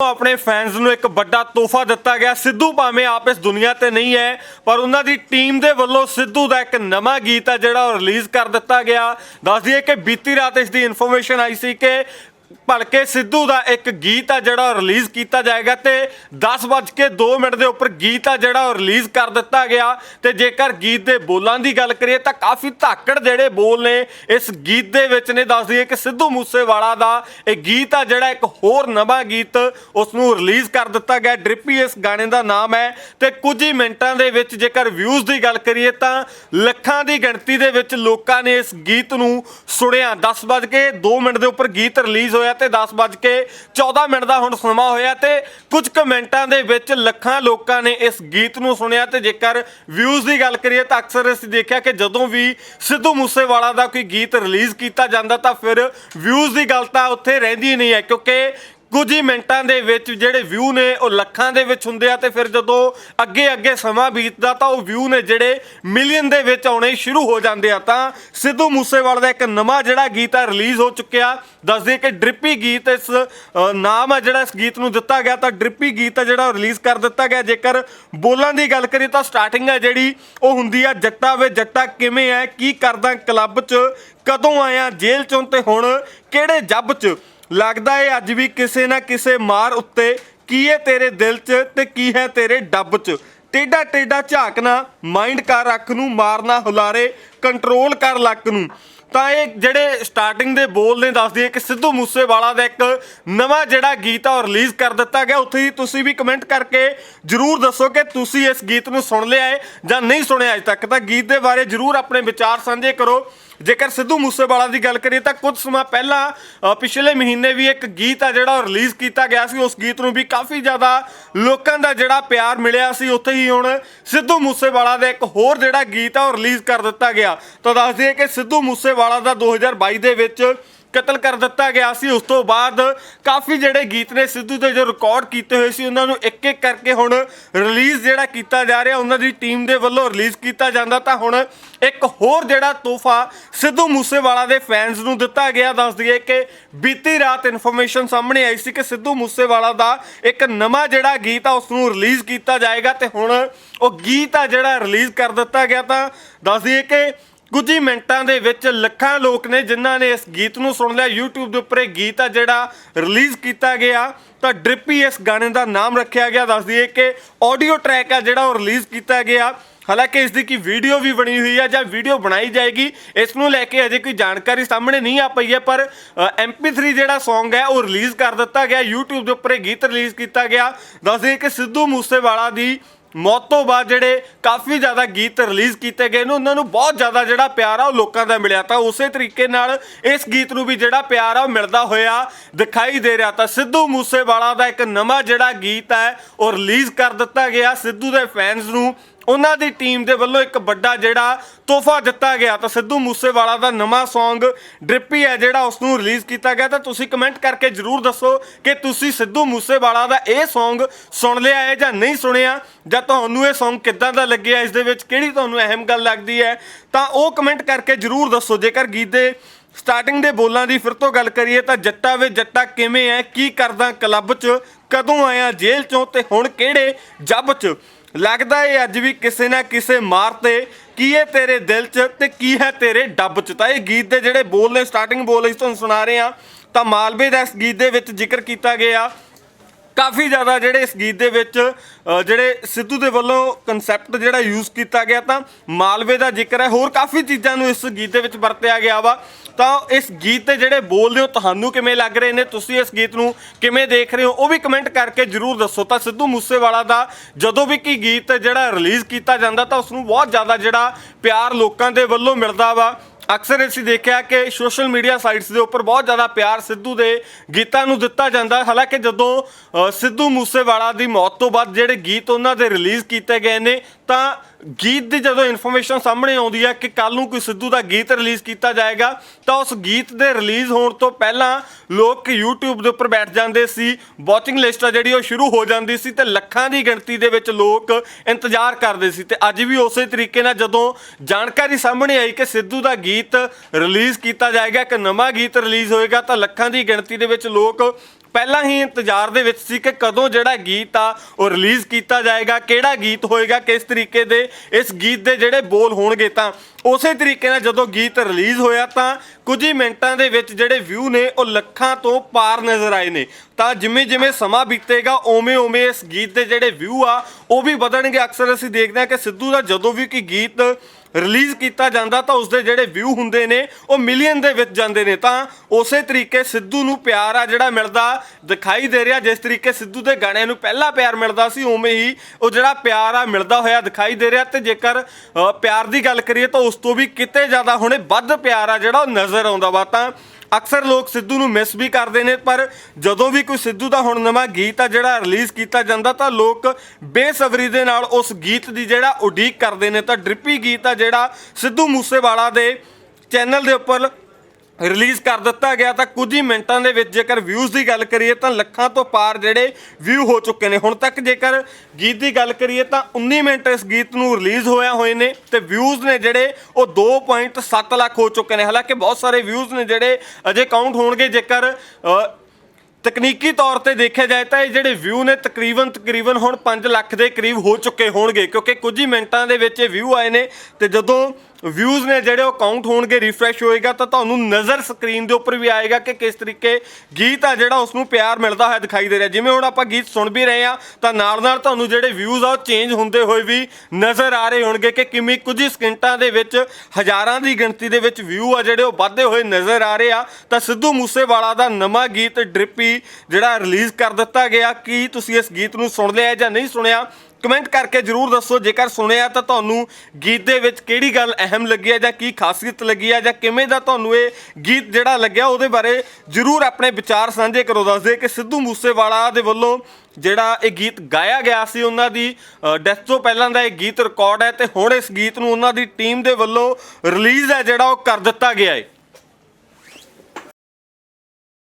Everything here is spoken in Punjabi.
ਆਪਣੇ ਫੈਨਸ ਨੂੰ ਇੱਕ ਵੱਡਾ ਤੋਹਫਾ ਦਿੱਤਾ ਗਿਆ। ਸਿੱਧੂ ਭਾਵੇਂ ਆਪ ਇਸ ਦੁਨੀਆ ਤੇ ਨਹੀਂ ਹੈ, ਪਰ ਉਹਨਾਂ ਦੀ ਟੀਮ ਦੇ ਵੱਲੋਂ ਸਿੱਧੂ ਦਾ ਇੱਕ ਨਵਾਂ ਗੀਤ ਆ ਜਿਹੜਾ ਉਹ ਰਿਲੀਜ਼ ਕਰ ਦਿੱਤਾ ਗਿਆ। ਦੱਸ ਦਈਏ ਕਿ ਬੀਤੀ ਰਾਤ ਇਸ ਦੀ ਇਨਫੋਰਮੇਸ਼ਨ ਆਈ ਸੀ ਕਿ ਭਲਕੇ ਸਿੱਧੂ ਦਾ ਇੱਕ ਗੀਤ ਆ ਜਿਹੜਾ ਰਿਲੀਜ਼ ਕੀਤਾ ਜਾਏਗਾ ਤੇ 10:02 ਮਿੰਟ ਦੇ ਉੱਪਰ ਗੀਤ ਆ ਜਿਹੜਾ ਉਹ ਰਿਲੀਜ਼ ਕਰ ਦਿੱਤਾ ਗਿਆ। ਤੇ ਜੇਕਰ ਗੀਤ ਦੇ ਬੋਲਾਂ ਦੀ ਗੱਲ ਕਰੀਏ ਤਾਂ ਕਾਫੀ ਧਾਕੜ ਜਿਹੜੇ ਬੋਲ ਨੇ, ਇਸ ਗੀਤ ਦੇ ਵਿੱਚ ਨੇ ਦੱਸ ਦਈਏ ਕਿ ਸਿੱਧੂ ਮੂਸੇਵਾਲਾ ਦਾ ਇਹ ਗੀਤ ਆ ਜਿਹੜਾ ਇੱਕ ਹੋਰ ਨਵਾਂ ਗੀਤ ਉਸ ਨੂੰ ਰਿਲੀਜ਼ ਕਰ ਦਿੱਤਾ ਗਿਆ। ਡ੍ਰਿਪੀ ਇਸ ਗਾਣੇ ਦਾ ਨਾਮ ਹੈ ਤੇ ਕੁਝ ਹੀ ਮਿੰਟਾਂ ਦੇ ਵਿੱਚ ਜੇਕਰ ਵਿਊਜ਼ ਦੀ ਗੱਲ ਕਰੀਏ ਤਾਂ ਲੱਖਾਂ ਦੀ ਗਿਣਤੀ ਦੇ ਵਿੱਚ ਲੋਕਾਂ ਨੇ ਇਸ ਗੀਤ ਨੂੰ ਸੁਣਿਆ। 10:02 ਮਿੰਟ ਦੇ ਉੱਪਰ ਗੀਤ ਰਿਲੀਜ਼ ਹੋਇਆ ਤੇ 10:14 ਮਿੰਟ ਦਾ ਹੁਣ ਸਮਾਂ ਹੋਇਆ ਤੇ ਕੁਝ ਕਮੈਂਟਾਂ ਦੇ ਵਿੱਚ ਲੱਖਾਂ ਲੋਕਾਂ ਨੇ ਇਸ ਗੀਤ ਨੂੰ ਸੁਣਿਆ ਤੇ ਜੇਕਰ ਵਿਊਜ਼ ਦੀ ਗੱਲ ਕਰੀਏ ਤਾਂ ਅਕਸਰ ਅਸੀਂ ਦੇਖਿਆ ਕਿ ਜਦੋਂ ਵੀ ਸਿੱਧੂ ਮੂਸੇਵਾਲਾ ਦਾ ਕੋਈ ਗੀਤ ਰਿਲੀਜ਼ ਕੀਤਾ ਜਾਂਦਾ ਤਾਂ ਫਿਰ ਵਿਊਜ਼ ਦੀ ਗੱਲ ਤਾਂ ਉੱਥੇ ਰਹਿੰਦੀ ਨਹੀਂ ਹੈ ਕਿਉਂਕਿ ਕੁਝ ਹੀ ਮਿੰਟਾਂ ਦੇ ਵਿੱਚ ਜਿਹੜੇ ਵਿਊ ਨੇ ਉਹ ਲੱਖਾਂ ਦੇ ਵਿੱਚ ਹੁੰਦੇ ਆ ਤੇ ਫਿਰ ਜਦੋਂ ਅੱਗੇ ਅੱਗੇ ਸਮਾਂ ਬੀਤਦਾ ਤਾਂ ਉਹ ਵਿਊ ਨੇ ਜਿਹੜੇ ਮਿਲੀਅਨ ਦੇ ਵਿੱਚ ਆਉਣੇ ਸ਼ੁਰੂ ਹੋ ਜਾਂਦੇ ਆ ਤਾਂ ਸਿੱਧੂ ਮੂਸੇਵਾਲਾ ਦਾ ਇੱਕ ਨਵਾਂ ਜਿਹੜਾ ਗੀਤ ਆ ਰਿਲੀਜ਼ ਹੋ ਚੁੱਕਿਆ। ਦੱਸਦੇ ਕਿ ਡ੍ਰਿਪੀ ਗੀਤ ਇਸ ਨਾਮ ਆ ਜਿਹੜਾ ਇਸ ਗੀਤ ਨੂੰ ਦਿੱਤਾ ਗਿਆ ਤਾਂ ਡ੍ਰਿਪੀ ਗੀਤ ਆ ਜਿਹੜਾ ਰਿਲੀਜ਼ ਕਰ ਦਿੱਤਾ ਗਿਆ। ਜੇਕਰ ਬੋਲਾਂ ਦੀ ਗੱਲ ਕਰੀਏ ਤਾਂ ਸਟਾਰਟਿੰਗ ਹੈ ਜਿਹੜੀ ਉਹ ਹੁੰਦੀ ਆ, ਜੱਟਾ ਵੇ ਜੱਟਾ ਕਿਵੇਂ ਐ, ਕੀ ਕਰਦਾ ਕਲੱਬ 'ਚ, ਕਦੋਂ ਆਇਆ, ਜੇਲ੍ਹ 'ਚੋਂ ਤੇ ਹੁਣ ਕਿਹੜੇ ਜੱਬ 'ਚ? ਲੱਗਦਾ ਏ ਅੱਜ ਵੀ ਕਿਸੇ ਨਾ ਕਿਸੇ ਮਾਰ ਉੱਤੇ ਕੀ ਏ ਤੇਰੇ ਦਿਲ 'ਚ ਤੇ ਕੀ ਹੈ ਤੇਰੇ ਡੱਬ 'ਚ। ਟੇਡਾ ਟੇਡਾ ਝਾਕਣਾ, ਮਾਈਂਡ ਕਰ ਰੱਖ ਨੂੰ, ਮਾਰਨਾ, ਹੁਲਾਰੇ, ਕੰਟਰੋਲ ਕਰ ਲੱਕ ਨੂੰ। ਤਾਂ ਇਹ ਜਿਹੜੇ ਸਟਾਰਟਿੰਗ ਦੇ ਬੋਲ ਨੇ ਦੱਸਦੀ ਹੈ ਕਿ ਸਿੱਧੂ ਮੂਸੇਵਾਲਾ ਦਾ ਇੱਕ ਨਵਾਂ ਜਿਹੜਾ ਗੀਤ ਆ ਉਹ ਰਿਲੀਜ਼ ਕਰ ਦਿੱਤਾ ਗਿਆ। ਉੱਥੇ ਹੀ ਤੁਸੀਂ ਵੀ ਕਮੈਂਟ ਕਰਕੇ ਜਰੂਰ ਦੱਸੋ ਕਿ ਤੁਸੀਂ ਇਸ ਗੀਤ ਨੂੰ ਸੁਣ ਲਿਆ ਹੈ ਜਾਂ ਨਹੀਂ ਸੁਣਿਆ ਅਜੇ ਤੱਕ। ਤਾਂ ਗੀਤ ਦੇ ਬਾਰੇ ਜਰੂਰ ਆਪਣੇ ਵਿਚਾਰ ਸਾਂਝੇ ਕਰੋ। ਜੇਕਰ ਸਿੱਧੂ ਮੂਸੇਵਾਲਾ ਦੀ ਗੱਲ ਕਰੀਏ ਤਾਂ ਕੁਝ ਸਮਾਂ ਪਹਿਲਾਂ ਪਿਛਲੇ ਮਹੀਨੇ ਵੀ ਇੱਕ ਗੀਤ ਆ ਜਿਹੜਾ ਰਿਲੀਜ਼ ਕੀਤਾ ਗਿਆ ਸੀ। ਉਸ ਗੀਤ ਨੂੰ ਵੀ ਕਾਫੀ ਜ਼ਿਆਦਾ ਲੋਕਾਂ ਦਾ ਜਿਹੜਾ ਪਿਆਰ ਮਿਲਿਆ ਸੀ। ਉੱਥੇ ਹੀ ਹੁਣ ਸਿੱਧੂ ਮੂਸੇਵਾਲਾ ਦਾ ਇੱਕ ਹੋਰ ਜਿਹੜਾ ਗੀਤ ਆ ਉਹ ਰਿਲੀਜ਼ ਕਰ ਦਿੱਤਾ ਗਿਆ। ਤਾਂ ਦੱਸ ਦਈਏ ਕਿ ਸਿੱਧੂ ਮੂਸੇਵਾਲਾ ਦਾ 2022 ਦੇ ਵਿੱਚ ਕਤਲ ਕਰ ਦਿੱਤਾ ਗਿਆ ਸੀ। ਉਸ ਤੋਂ ਬਾਅਦ ਕਾਫੀ ਜਿਹੜੇ ਗੀਤ ਨੇ ਸਿੱਧੂ ਦੇ ਜੋ ਰਿਕਾਰਡ ਕੀਤੇ ਹੋਏ ਸੀ, ਉਹਨਾਂ ਨੂੰ ਇੱਕ ਇੱਕ ਕਰਕੇ ਹੁਣ ਰਿਲੀਜ਼ ਜਿਹੜਾ ਕੀਤਾ ਜਾ ਰਿਹਾ, ਉਹਨਾਂ ਦੀ ਟੀਮ ਦੇ ਵੱਲੋਂ ਰਿਲੀਜ਼ ਕੀਤਾ ਜਾਂਦਾ। ਤਾਂ ਹੁਣ ਇੱਕ ਹੋਰ ਜਿਹੜਾ ਤੋਹਫਾ ਸਿੱਧੂ ਮੂਸੇਵਾਲਾ ਦੇ ਫੈਨਸ ਨੂੰ ਦਿੱਤਾ ਗਿਆ। ਦੱਸ ਦਈਏ ਕਿ ਬੀਤੀ ਰਾਤ ਇਨਫੋਰਮੇਸ਼ਨ ਸਾਹਮਣੇ ਆਈ ਸੀ ਕਿ ਸਿੱਧੂ ਮੂਸੇਵਾਲਾ ਦਾ ਇੱਕ ਨਵਾਂ ਜਿਹੜਾ ਗੀਤ ਆ ਉਸ ਨੂੰ ਰਿਲੀਜ਼ ਕੀਤਾ ਜਾਏਗਾ। ਤੇ ਹੁਣ ਉਹ ਗੀਤ ਆ ਜਿਹੜਾ ਰਿਲੀਜ਼ ਕਰ ਦਿੱਤਾ ਗਿਆ ਤਾਂ ਦੱਸ ਦਈਏ ਕਿ ਕੁਝ ਹੀ ਮਿੰਟਾਂ ਦੇ ਵਿੱਚ ਲੱਖਾਂ ਲੋਕ ਨੇ ਜਿਨ੍ਹਾਂ ਨੇ ਇਸ ਗੀਤ ਨੂੰ ਸੁਣ ਲਿਆ। YouTube ਦੇ ਉੱਪਰ ਇਹ ਗੀਤ ਆ ਜਿਹੜਾ ਰਿਲੀਜ਼ ਕੀਤਾ ਗਿਆ। ਤਾਂ ਡ੍ਰਿਪੀ ਇਸ ਗਾਣੇ ਦਾ ਨਾਮ ਰੱਖਿਆ ਗਿਆ। ਦੱਸ ਦਈਏ ਕਿ ਆਡੀਓ ਟਰੈਕ ਆ ਜਿਹੜਾ ਉਹ ਰਿਲੀਜ਼ ਕੀਤਾ ਗਿਆ। ਹਾਲਾਂਕਿ ਇਸ ਦੀ ਕੀ ਵੀਡੀਓ ਵੀ ਬਣੀ ਹੋਈ ਹੈ ਜਾਂ ਵੀਡੀਓ ਬਣਾਈ ਜਾਏਗੀ ਇਸ ਨੂੰ ਲੈ ਕੇ ਅਜੇ ਕੋਈ ਜਾਣਕਾਰੀ ਸਾਹਮਣੇ ਨਹੀਂ ਆ ਪਈ ਹੈ ਪਰ ਅ, MP3 ਜਿਹੜਾ Song ਹੈ ਉਹ ਰਿਲੀਜ਼ ਕਰ ਦਿੱਤਾ ਗਿਆ। YouTube ਦੇ ਉੱਪਰ ਇਹ ਗੀਤ ਰਿਲੀਜ਼ ਕੀਤਾ ਗਿਆ। ਦੱਸ ਦਈਏ ਕਿ ਸਿੱਧੂ ਮੂਸੇਵਾਲਾ ਦੀ ਮੌਤ ਤੋਂ ਬਾਅਦ ਜਿਹੜੇ ਕਾਫੀ ਜ਼ਿਆਦਾ ਗੀਤ ਰਿਲੀਜ਼ ਕੀਤੇ ਗਏ ਨੇ, ਉਹਨਾਂ ਨੂੰ ਬਹੁਤ ਜ਼ਿਆਦਾ ਜਿਹੜਾ ਪਿਆਰ ਆ ਉਹ ਲੋਕਾਂ ਦਾ ਮਿਲਿਆ। ਤਾਂ ਉਸੇ ਤਰੀਕੇ ਨਾਲ ਇਸ ਗੀਤ ਨੂੰ ਵੀ ਜਿਹੜਾ ਪਿਆਰ ਆ ਉਹ ਮਿਲਦਾ ਹੋਇਆ ਦਿਖਾਈ ਦੇ ਰਿਹਾ। ਤਾਂ ਸਿੱਧੂ ਮੂਸੇਵਾਲਾ ਦਾ ਇੱਕ ਨਵਾਂ ਜਿਹੜਾ ਗੀਤ ਹੈ, ਉਹ ਰਿਲੀਜ਼ ਕਰ ਦਿੱਤਾ ਗਿਆ। ਸਿੱਧੂ ਦੇ ਫੈਨਸ ਨੂੰ ਉਹਨਾਂ ਦੀ ਟੀਮ ਦੇ ਵੱਲੋਂ ਇੱਕ ਵੱਡਾ ਜਿਹੜਾ ਤੋਹਫਾ ਦਿੱਤਾ ਗਿਆ। ਤਾਂ ਸਿੱਧੂ ਮੂਸੇਵਾਲਾ ਦਾ ਨਵਾਂ Song ਡ੍ਰਿਪੀ ਹੈ, ਜਿਹੜਾ ਉਸ ਨੂੰ ਰਿਲੀਜ਼ ਕੀਤਾ ਗਿਆ। ਤਾਂ ਤੁਸੀਂ ਕਮੈਂਟ ਕਰਕੇ ਜਰੂਰ ਦੱਸੋ ਕਿ ਤੁਸੀਂ ਸਿੱਧੂ ਮੂਸੇਵਾਲਾ ਦਾ ਇਹ Song ਸੁਣ ਲਿਆ ਹੈ ਜਾਂ ਨਹੀਂ ਸੁਣਿਆ? ਜਾਂ ਤੁਹਾਨੂੰ ਇਹ Song ਕਿੱਦਾਂ ਦਾ ਲੱਗਿਆ? ਇਸ ਦੇ ਵਿੱਚ ਕਿਹੜੀ ਤੁਹਾਨੂੰ ਅਹਿਮ ਗੱਲ ਲੱਗਦੀ ਹੈ? ਤਾਂ ਉਹ ਕਮੈਂਟ ਕਰਕੇ ਜਰੂਰ ਦੱਸੋ। ਜੇਕਰ ਗੀਤ ਦੇ ਸਟਾਰਟਿੰਗ ਦੇ ਬੋਲਾਂ ਦੀ ਫਿਰ ਤੋਂ ਗੱਲ ਕਰੀਏ ਤਾਂ ਜੱਟਾ ਵੇ ਜੱਟਾ ਕਿਵੇਂ ਐ ਕੀ ਕਰਦਾ ਕਲੱਬ 'ਚ? ਕਦੋਂ ਆਇਆ ਜੇਲ੍ਹ 'ਚੋਂ? ਤੇ ਹੁਣ ਕਿਹੜੇ ਜੱਬ 'ਚ? ਲੱਗਦਾ ਏ ਅੱਜ ਵੀ ਕਿਸੇ ਨਾ ਕਿਸੇ ਮਾਰ ਤੇ ਕੀ ਹੈ ਤੇਰੇ ਦਿਲ 'ਚ ਤੇ ਕੀ ਹੈ ਤੇਰੇ ਡੱਬ 'ਚ? ਤਾਂ ਇਹ ਗੀਤ ਦੇ ਜਿਹੜੇ ਬੋਲ ਨੇ ਸਟਾਰਟਿੰਗ ਬੋਲ ਅਸੀਂ ਤੁਹਾਨੂੰ ਸੁਣਾ ਰਹੇ ਹਾਂ। ਤਾਂ ਮਾਲਵੇ ਦਾ ਇਸ ਗੀਤ ਦੇ ਵਿੱਚ ਜ਼ਿਕਰ ਕੀਤਾ ਗਿਆ। ਕਾਫੀ ਜ਼ਿਆਦਾ ਜਿਹੜੇ ਇਸ ਗੀਤ ਦੇ ਵਿੱਚ ਅ, ਜਿਹੜੇ ਸਿੱਧੂ ਦੇ ਵੱਲੋਂ ਕਨਸੈਪਟ ਜਿਹੜਾ ਯੂਜ਼ ਕੀਤਾ ਗਿਆ ਤਾਂ ਮਾਲਵੇ ਦਾ ਜ਼ਿਕਰ ਹੈ। ਹੋਰ ਕਾਫੀ ਚੀਜ਼ਾਂ ਨੂੰ ਇਸ ਗੀਤ ਦੇ ਵਿੱਚ ਵਰਤਿਆ ਗਿਆ ਵਾ। ਤਾਂ ਇਸ ਗੀਤ ਦੇ ਜਿਹੜੇ ਬੋਲਦੇ ਹੋ ਤੁਹਾਨੂੰ ਕਿਵੇਂ ਲੱਗ ਰਹੇ ਨੇ? ਤੁਸੀਂ ਇਸ ਗੀਤ ਨੂੰ ਕਿਵੇਂ ਦੇਖ ਰਹੇ ਹੋ? ਉਹ ਵੀ ਕਮੈਂਟ ਕਰਕੇ ਜਰੂਰ ਦੱਸੋ। ਤਾਂ ਸਿੱਧੂ ਮੂਸੇਵਾਲਾ ਦਾ ਜਦੋਂ ਵੀ ਕੀ ਗੀਤ ਜਿਹੜਾ ਰਿਲੀਜ਼ ਕੀਤਾ ਜਾਂਦਾ ਤਾਂ ਉਸ ਨੂੰ ਬਹੁਤ ਜ਼ਿਆਦਾ ਜਿਹੜਾ ਪਿਆਰ ਲੋਕਾਂ ਦੇ ਵੱਲੋਂ ਮਿਲਦਾ ਵਾ। ਅਕਸਰ ਅਸੀਂ ਦੇਖਿਆ ਕਿ ਸੋਸ਼ਲ ਮੀਡੀਆ ਸਾਈਟਸ ਦੇ ਉੱਪਰ ਬਹੁਤ ਜ਼ਿਆਦਾ ਪਿਆਰ ਸਿੱਧੂ ਦੇ ਗੀਤਾਂ ਨੂੰ ਦਿੱਤਾ ਜਾਂਦਾ ਹਾਲਾਂਕਿ ਜਦੋਂ ਅ, ਸਿੱਧੂ ਮੂਸੇਵਾਲਾ ਦੀ ਮੌਤ ਤੋਂ ਬਾਅਦ ਜਿਹੜੇ ਗੀਤ ਉਹਨਾਂ ਦੇ ਰਿਲੀਜ਼ ਕੀਤੇ ਗਏ ਨੇ ਤਾਂ ਗੀਤ ਦੀ ਜਦੋਂ ਇਨਫੋਰਮੇਸ਼ਨ ਸਾਹਮਣੇ ਆਉਂਦੀ ਹੈ ਕਿ ਕੱਲ ਨੂੰ ਕੋਈ ਸਿੱਧੂ ਦਾ ਗੀਤ ਰਿਲੀਜ਼ ਕੀਤਾ ਜਾਏਗਾ, ਤਾਂ ਉਸ ਗੀਤ ਦੇ ਰਿਲੀਜ਼ ਹੋਣ ਤੋਂ ਪਹਿਲਾਂ ਲੋਕ YouTube ਦੇ ਉੱਪਰ ਬੈਠ ਜਾਂਦੇ ਸੀ ਵਾਚਿੰਗ ਲਿਸਟ ਆ ਜਿਹੜੀ ਉਹ ਸ਼ੁਰੂ ਹੋ ਜਾਂਦੀ ਸੀ ਤੇ ਲੱਖਾਂ ਦੀ ਗਿਣਤੀ ਦੇ ਵਿੱਚ ਲੋਕ ਇੰਤਜ਼ਾਰ ਕਰਦੇ ਸੀ। ਤੇ ਅੱਜ ਵੀ ਉਸੇ ਤਰੀਕੇ ਨਾਲ ਜਦੋਂ ਜਾਣਕਾਰੀ ਸਾਹਮਣੇ ਆਈ ਕਿ ਸਿੱਧੂ ਦਾ ਗੀਤ ਰਿਲੀਜ਼ ਕੀਤਾ ਜਾਏਗਾ, ਇੱਕ ਨਵਾਂ ਗੀਤ ਰਿਲੀਜ਼ ਹੋਏਗਾ, ਤਾਂ ਲੱਖਾਂ ਦੀ ਗਿਣਤੀ ਦੇ ਵਿੱਚ ਲੋਕ ਪਹਿਲਾਂ ਹੀ ਇੰਤਜ਼ਾਰ ਦੇ ਵਿੱਚ ਸੀ ਕਿ ਕਦੋਂ ਜਿਹੜਾ ਗੀਤ ਆ ਉਹ ਰਿਲੀਜ਼ ਕੀਤਾ ਜਾਏਗਾ, ਕਿਹੜਾ ਗੀਤ ਹੋਏਗਾ, ਕਿਸ ਤਰੀਕੇ ਦੇ ਇਸ ਗੀਤ ਦੇ ਜਿਹੜੇ ਬੋਲ ਹੋਣਗੇ ਤਾਂ ਉਸੇ ਤਰੀਕੇ ਨਾਲ ਜਦੋਂ ਗੀਤ ਰਿਲੀਜ਼ ਹੋਇਆ ਤਾਂ ਕੁਝ ਹੀ ਮਿੰਟਾਂ ਦੇ ਵਿੱਚ ਜਿਹੜੇ ਵਿਊ ਨੇ ਉਹ ਲੱਖਾਂ ਤੋਂ ਪਾਰ ਨਜ਼ਰ ਆਏ ਨੇ। ਤਾਂ ਜਿਵੇਂ ਜਿਵੇਂ ਸਮਾਂ ਬੀਤੇਗਾ ਓਵੇਂ ਓਵੇਂ ਇਸ ਗੀਤ ਦੇ ਜਿਹੜੇ ਵਿਊ ਆ ਉਹ ਵੀ ਵਧਣਗੇ। ਅਕਸਰ ਅਸੀਂ ਦੇਖਦੇ ਹਾਂ ਕਿ ਸਿੱਧੂ ਦਾ ਜਦੋਂ ਵੀ ਕੋਈ ਗੀਤ ਰਿਲੀਜ਼ ਕੀਤਾ ਜਾਂਦਾ ਤਾਂ ਉਸਦੇ ਜਿਹੜੇ ਵਿਊ ਹੁੰਦੇ ਨੇ, ਉਹ ਮਿਲੀਅਨ ਦੇ ਵਿੱਚ ਜਾਂਦੇ ਨੇ। ਤਾਂ ਉਸੇ ਤਰੀਕੇ ਸਿੱਧੂ ਨੂੰ ਪਿਆਰ ਆ ਜਿਹੜਾ ਮਿਲਦਾ ਦਿਖਾਈ ਦੇ ਰਿਹਾ। ਜਿਸ ਤਰੀਕੇ ਸਿੱਧੂ ਦੇ ਗਾਣਿਆਂ ਨੂੰ ਪਹਿਲਾ ਪਿਆਰ ਮਿਲਦਾ ਸੀ, ਉਵੇਂ ਹੀ ਉਹ ਜਿਹੜਾ ਪਿਆਰ ਆ ਮਿਲਦਾ ਹੋਇਆ ਦਿਖਾਈ ਦੇ ਰਿਹਾ। ਤੇ ਜੇਕਰ ਪਿਆਰ ਦੀ ਗੱਲ ਕਰੀਏ ਤਾਂ ਉਸ ਤੋਂ ਵੀ ਕਿਤੇ ਜ਼ਿਆਦਾ ਹੁਣੇ ਵੱਧ ਪਿਆਰ ਆ ਜਿਹੜਾ ਉਹ ਨਜ਼ਰ ਆਉਂਦਾ ਵਾ। ਤਾਂ ਅਕਸਰ ਲੋਕ ਸਿੱਧੂ ਨੂੰ ਮਿਸ ਵੀ ਕਰਦੇ ਨੇ, ਪਰ ਜਦੋਂ ਵੀ ਕੋਈ ਸਿੱਧੂ ਦਾ ਹੁਣ ਨਵਾਂ ਗੀਤ ਆ ਜਿਹੜਾ ਰਿਲੀਜ਼ ਕੀਤਾ ਜਾਂਦਾ, ਤਾਂ ਲੋਕ ਬੇਸਬਰੀ ਦੇ ਨਾਲ ਉਸ ਗੀਤ ਦੀ ਜਿਹੜਾ ਉਡੀਕ ਕਰਦੇ ਨੇ। ਤਾਂ ਡ੍ਰਿਪੀ ਗੀਤ ਆ ਜਿਹੜਾ ਸਿੱਧੂ ਮੂਸੇਵਾਲਾ ਦੇ ਚੈਨਲ ਦੇ ਉੱਪਰ ਰਿਲੀਜ਼ ਕਰ ਦਿੱਤਾ ਗਿਆ ਤਾਂ ਕੁਝ ਹੀ ਮਿੰਟਾਂ ਦੇ ਵਿੱਚ ਜੇਕਰ ਵਿਊਜ਼ ਦੀ ਗੱਲ ਕਰੀਏ ਤਾਂ ਲੱਖਾਂ ਤੋਂ ਪਾਰ ਜਿਹੜੇ ਵਿਊ ਹੋ ਚੁੱਕੇ ਨੇ। ਹੁਣ ਤੱਕ ਜੇਕਰ ਗੀਤ ਦੀ ਗੱਲ ਕਰੀਏ ਤਾਂ 19 ਮਿੰਟ ਇਸ ਗੀਤ ਨੂੰ ਰਿਲੀਜ਼ ਹੋਇਆ ਹੋਏ ਨੇ ਤੇ ਵਿਊਜ਼ ਨੇ ਜਿਹੜੇ ਉਹ 2.7 ਲੱਖ ਹੋ ਚੁੱਕੇ ਨੇ। ਹਾਲਾਂਕਿ ਬਹੁਤ ਸਾਰੇ ਵਿਊਜ਼ ਨੇ ਜਿਹੜੇ ਅਜੇ ਕਾਊਂਟ ਹੋਣਗੇ ਜੇਕਰ ਤਕਨੀਕੀ ਤੌਰ ਤੇ ਦੇਖਿਆ ਜਾਏ ਤਾਂ ਇਹ ਜਿਹੜੇ ਵਿਊ ਨੇ ਤਕਰੀਬਨ ਤਕਰੀਬਨ ਹੁਣ 5 ਲੱਖ ਦੇ ਕਰੀਬ ਹੋ ਚੁੱਕੇ ਹੋਣਗੇ, ਕਿਉਂਕਿ ਕੁਝ ਹੀ ਮਿੰਟਾਂ ਦੇ ਵਿੱਚ ਇਹ ਵਿਊ ਆਏ ਨੇ ਤੇ ਜਦੋਂ ਵਿਊਜ਼ ਨੇ ਜਿਹੜੇ ਉਹ ਕਾਊਂਟ ਹੋਣਗੇ ਰਿਫਰੈਸ਼ ਹੋਏਗਾ, ਤਾਂ ਤੁਹਾਨੂੰ ਨਜ਼ਰ ਸਕਰੀਨ ਦੇ ਉੱਪਰ ਵੀ ਆਏਗਾ ਕਿ ਕਿਸ ਤਰੀਕੇ ਗੀਤ ਆ ਜਿਹੜਾ ਉਸ ਨੂੰ ਪਿਆਰ ਮਿਲਦਾ ਹੋਇਆ ਦਿਖਾਈ ਦੇ ਰਿਹਾ। ਜਿਵੇਂ ਹੁਣ ਆਪਾਂ ਗੀਤ ਸੁਣ ਵੀ ਰਹੇ ਆ ਤਾਂ ਨਾਲ ਨਾਲ ਤੁਹਾਨੂੰ ਜਿਹੜੇ ਵਿਊਜ਼ ਆ ਉਹ ਚੇਂਜ ਹੁੰਦੇ ਹੋਏ ਵੀ ਨਜ਼ਰ ਆ ਰਹੇ ਹੋਣਗੇ ਕਿ ਕਿਵੇਂ ਕੁਝ ਹੀ ਸਕਿੰਟਾਂ ਦੇ ਵਿੱਚ ਹਜ਼ਾਰਾਂ ਦੀ ਗਿਣਤੀ ਦੇ ਵਿੱਚ ਵਿਊ ਆ ਜਿਹੜੇ ਉਹ ਵੱਧਦੇ ਹੋਏ ਨਜ਼ਰ ਆ ਰਹੇ ਆ। ਤਾਂ ਸਿੱਧੂ ਮੂਸੇਵਾਲਾ ਦਾ ਨਵਾਂ ਗੀਤ ਡ੍ਰਿਪੀ ਜਿਹੜਾ ਰਿਲੀਜ਼ ਕਰ ਦਿੱਤਾ ਗਿਆ, ਕੀ ਤੁਸੀਂ ਇਸ ਗੀਤ ਨੂੰ ਸੁਣ ਲਿਆ ਜਾਂ ਨਹੀਂ ਸੁਣਿਆ? ਕਮੈਂਟ ਕਰਕੇ ਜਰੂਰ ਦੱਸੋ। ਜੇਕਰ ਸੁਣਿਆ ਤਾਂ ਤੁਹਾਨੂੰ ਗੀਤ ਦੇ ਵਿੱਚ ਕਿਹੜੀ ਗੱਲ ਅਹਿਮ ਲੱਗੀ ਹੈ ਜਾਂ ਕੀ ਖਾਸੀਅਤ ਲੱਗੀ ਹੈ ਜਾਂ ਕਿਵੇਂ ਦਾ ਤੁਹਾਨੂੰ ਇਹ ਗੀਤ ਜਿਹੜਾ ਲੱਗਿਆ, ਉਹਦੇ ਬਾਰੇ ਜਰੂਰ ਆਪਣੇ ਵਿਚਾਰ ਸਾਂਝੇ ਕਰੋ। ਦੱਸਦੇ ਕਿ ਸਿੱਧੂ ਮੂਸੇਵਾਲਾ ਦੇ ਵੱਲੋਂ ਜਿਹੜਾ ਇਹ ਗੀਤ ਗਾਇਆ ਗਿਆ ਸੀ, ਉਹਨਾਂ ਦੀ ਡੈਥ ਤੋਂ ਪਹਿਲਾਂ ਦਾ ਇਹ ਗੀਤ ਰਿਕਾਰਡ ਹੈ ਤੇ ਹੁਣ ਇਸ ਗੀਤ ਨੂੰ ਉਹਨਾਂ ਦੀ ਟੀਮ ਦੇ ਵੱਲੋਂ ਰਿਲੀਜ਼ ਹੈ ਜਿਹੜਾ ਉਹ ਕਰ ਦਿੱਤਾ ਗਿਆ ਹੈ।